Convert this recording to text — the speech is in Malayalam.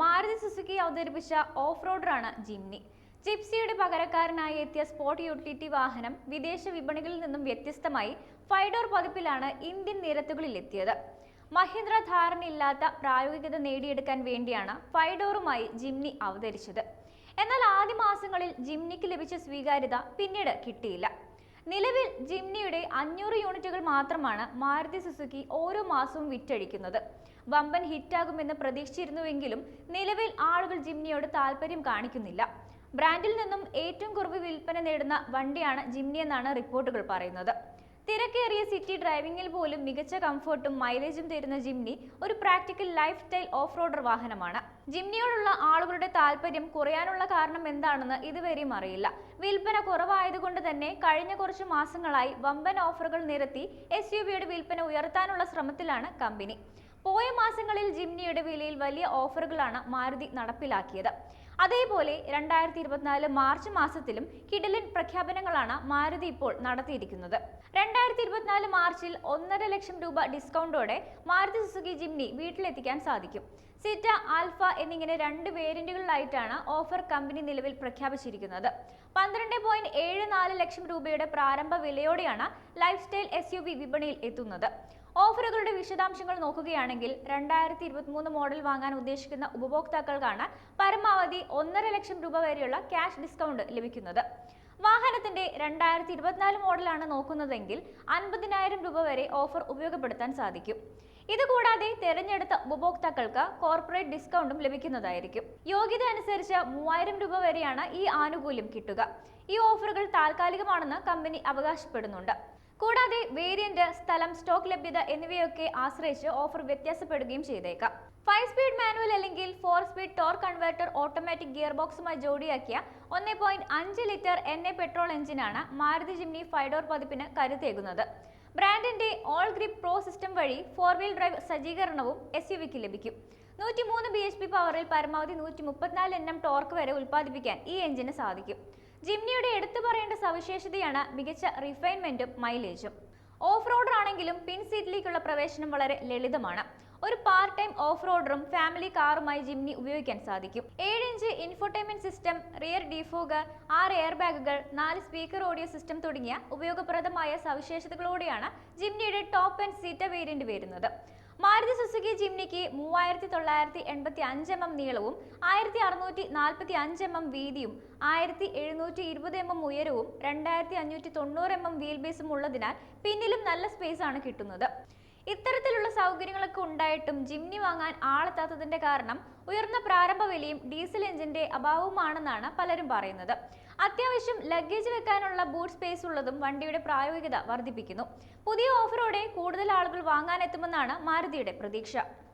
മാരുതി സുസുക്കി അവതരിപ്പിച്ച ഓഫ് റോഡറാണ് ജിംനി. ജിപ്സിയുടെ പകരക്കാരനായി എത്തിയ സ്പോർട്ട് യൂട്ടിലിറ്റി വാഹനം വിദേശ വിപണികളിൽ നിന്നും വ്യത്യസ്തമായി ഫൈഡോർ പതിപ്പിലാണ് ഇന്ത്യൻ നിരത്തുകളിൽ എത്തിയത് മഹീന്ദ്ര ധാരണയില്ലാത്ത പ്രായോഗികത നേടിയെടുക്കാൻ വേണ്ടിയാണ് ഫൈഡോറുമായി ജിംനി അവതരിച്ചത്. എന്നാൽ ആദ്യ മാസങ്ങളിൽ ജിംനിക്ക് ലഭിച്ച സ്വീകാര്യത പിന്നീട് കിട്ടിയില്ല. നിലവിൽ ജിംനിയുടെ അഞ്ഞൂറ് യൂണിറ്റുകൾ മാത്രമാണ് മാരുതി സുസുക്കി ഓരോ മാസവും വിറ്റഴിക്കുന്നത്. വമ്പൻ ഹിറ്റാകുമെന്ന് പ്രതീക്ഷിച്ചിരുന്നുവെങ്കിലും നിലവിൽ ആളുകൾ ജിംനിയോട് താല്പര്യം കാണിക്കുന്നില്ല. ബ്രാൻഡിൽ നിന്നും ഏറ്റവും കുറവ് വിൽപ്പന നേടുന്ന വണ്ടിയാണ് ജിംനി എന്നാണ് റിപ്പോർട്ടുകൾ പറയുന്നത്. തിരക്കേറിയ സിറ്റി ഡ്രൈവിംഗിൽ പോലും മികച്ച കംഫർട്ടും മൈലേജും തരുന്ന ജിംനി ഒരു practical life style off roader വാഹനമാണ്. ജിംനിയോടുള്ള ആളുകളുടെ താല്പര്യം കുറയാനുള്ള കാരണം എന്താണെന്ന് ഇതുവരെയും അറിയില്ല. വിൽപ്പന കുറവായതുകൊണ്ട് തന്നെ കഴിഞ്ഞ കുറച്ച് മാസങ്ങളായി വമ്പൻ ഓഫറുകൾ നിരത്തി എസ് യു വിൽപ്പന ഉയർത്താനുള്ള ശ്രമത്തിലാണ് കമ്പനി. പോയ മാസങ്ങളിൽ ജിംനിയുടെ വിലയിൽ വലിയ ഓഫറുകളാണ് മാരുതി നടപ്പിലാക്കിയത്. അതേപോലെ രണ്ടായിരത്തി ഇരുപത്തിനാല് മാർച്ച് മാസത്തിലും കിടിലൻ പ്രഖ്യാപനങ്ങളാണ് മാരുതി ഇപ്പോൾ നടത്തിയിരിക്കുന്നത്. രണ്ടായിരത്തി ഇരുപത്തിനാല് മാർച്ചിൽ ഒന്നര ലക്ഷം രൂപ ഡിസ്കൗണ്ടോടെ മാരുതി സുസുക്കി ജിംനി വീട്ടിലെത്തിക്കാൻ സാധിക്കും. സിറ്റ ആൽഫ എന്നിങ്ങനെ രണ്ട് വേരിയന്റുകളിലായിട്ടാണ് ഓഫർ കമ്പനി നിലവിൽ പ്രഖ്യാപിച്ചിരിക്കുന്നത്. പന്ത്രണ്ട് പോയിന്റ് ഏഴ് നാല് ലക്ഷം രൂപയുടെ പ്രാരംഭ വിലയോടെയാണ് life style S U V വിപണിയിൽ എത്തുന്നത്. ഓഫറുകളുടെ വിശദാംശങ്ങൾ നോക്കുകയാണെങ്കിൽ രണ്ടായിരത്തി ഇരുപത്തിമൂന്ന് മോഡൽ വാങ്ങാൻ ഉദ്ദേശിക്കുന്ന ഉപഭോക്താക്കൾക്കാണ് പരമാവധി ഒന്നര ലക്ഷം രൂപ വരെയുള്ള ക്യാഷ് ഡിസ്കൗണ്ട് ലഭിക്കുന്നത്. വാഹനത്തിന്റെ രണ്ടായിരത്തി ഇരുപത്തിനാല് മോഡലാണ് നോക്കുന്നതെങ്കിൽ അൻപതിനായിരം രൂപ വരെ ഓഫർ ഉപയോഗപ്പെടുത്താൻ സാധിക്കും. ഇതുകൂടാതെ തെരഞ്ഞെടുത്ത ഉപഭോക്താക്കൾക്ക് കോർപ്പറേറ്റ് ഡിസ്കൗണ്ടും ലഭിക്കുന്നതായിരിക്കും. യോഗ്യത അനുസരിച്ച് മൂവായിരം രൂപ വരെയാണ് ഈ ആനുകൂല്യം കിട്ടുക. ഈ ഓഫറുകൾ താൽക്കാലികമാണെന്ന് കമ്പനി അവകാശപ്പെടുന്നുണ്ട്. കൂടാതെ വേരിയന്റ് സ്ഥലം സ്റ്റോക്ക് ലഭ്യത എന്നിവയൊക്കെ ആശ്രയിച്ച് ഓഫർ വ്യത്യാസപ്പെടുകയും ചെയ്തേക്കാം. ഫൈവ് സ്പീഡ് മാനുവൽ അല്ലെങ്കിൽ four speed torque converter automatic gear ബോക്സുമായി ജോഡിയാക്കിയ ഒന്നേ പോയിന്റ് അഞ്ച് ലിറ്റർ എൻ എ പെട്രോൾ എഞ്ചിനാണ് മാരുതി ജിംനി ഡോർ പതിപ്പിന് കരുത്തേകുന്നത് ബ്രാൻഡിന്റെ ഓൾ ഗ്രിപ്പ് പ്രോ സിസ്റ്റം വഴി ഫോർ വീൽ ഡ്രൈവ് സജ്ജീകരണവും എസ് യു വിക്ക് ലഭിക്കും. നൂറ്റി മൂന്ന് ബി എച്ച് പി പവറിൽ പരമാവധി നൂറ്റി മുപ്പത്തിനാല് എൻ എം ടോർക്ക് വരെ ഉൽപ്പാദിപ്പിക്കാൻ ഈ എഞ്ചിന് സാധിക്കും. ജിംനിയുടെ എടുത്തു പറയേണ്ട സവിശേഷതയാണ് മികച്ച റിഫൈൻമെന്റും മൈലേജും ഓഫ് റോഡർ ആണെങ്കിലും പിൻ സീറ്റിലേക്കുള്ള പ്രവേശനം വളരെ ലളിതമാണ്. ഒരു പാർട്ട് ടൈം ഓഫ് റോഡറും ഫാമിലി കാറുമായി ജിംനി ഉപയോഗിക്കാൻ സാധിക്കും. ഏഴ് inch infotainment system rear defogger ആറ് എയർ ബാഗുകൾ നാല് സ്പീക്കർ ഓഡിയോ സിസ്റ്റം തുടങ്ങിയ ഉപയോഗപ്രദമായ സവിശേഷതകളോടെയാണ് ജിംനിയുടെ ടോപ്പ് ആൻഡ് സീറ്റ വേരിയന്റ് വരുന്നത്. മാരുതി സുസുക്കി ജിംനിക്ക് മൂവായിരത്തി തൊള്ളായിരത്തി എൺപത്തി അഞ്ച് എം എം നീളവും ആയിരത്തി അറുന്നൂറ്റി നാൽപ്പത്തി അഞ്ച് എം എം വീതിയും ആയിരത്തി എഴുന്നൂറ്റി ഇരുപത് എം എം ഉയരവും രണ്ടായിരത്തി അഞ്ഞൂറ്റി തൊണ്ണൂറ് എം എം വീൽ ബേസും ഉള്ളതിനാൽ പിന്നിലും നല്ല സ്പേസ് ആണ് കിട്ടുന്നത്. ഇത്തരത്തിലുള്ള സൗകര്യങ്ങളൊക്കെ ഉണ്ടായിട്ടും ജിംനി വാങ്ങാൻ ആളെത്താത്തതിന്റെ കാരണം ഉയർന്ന പ്രാരംഭ വിലയും ഡീസൽ എഞ്ചിന്റെ അഭാവവുമാണെന്നാണ് പലരും പറയുന്നത്. അത്യാവശ്യം ലഗേജ് വെക്കാനുള്ള ബൂട്ട് സ്പേസ് ഉള്ളതും വണ്ടിയുടെ പ്രായോഗികത വർദ്ധിപ്പിക്കുന്നു. പുതിയ ഓഫറോടെ കൂടുതൽ ആളുകൾ വാങ്ങാനെത്തുമെന്നാണ് മാരുതിയുടെ പ്രതീക്ഷ.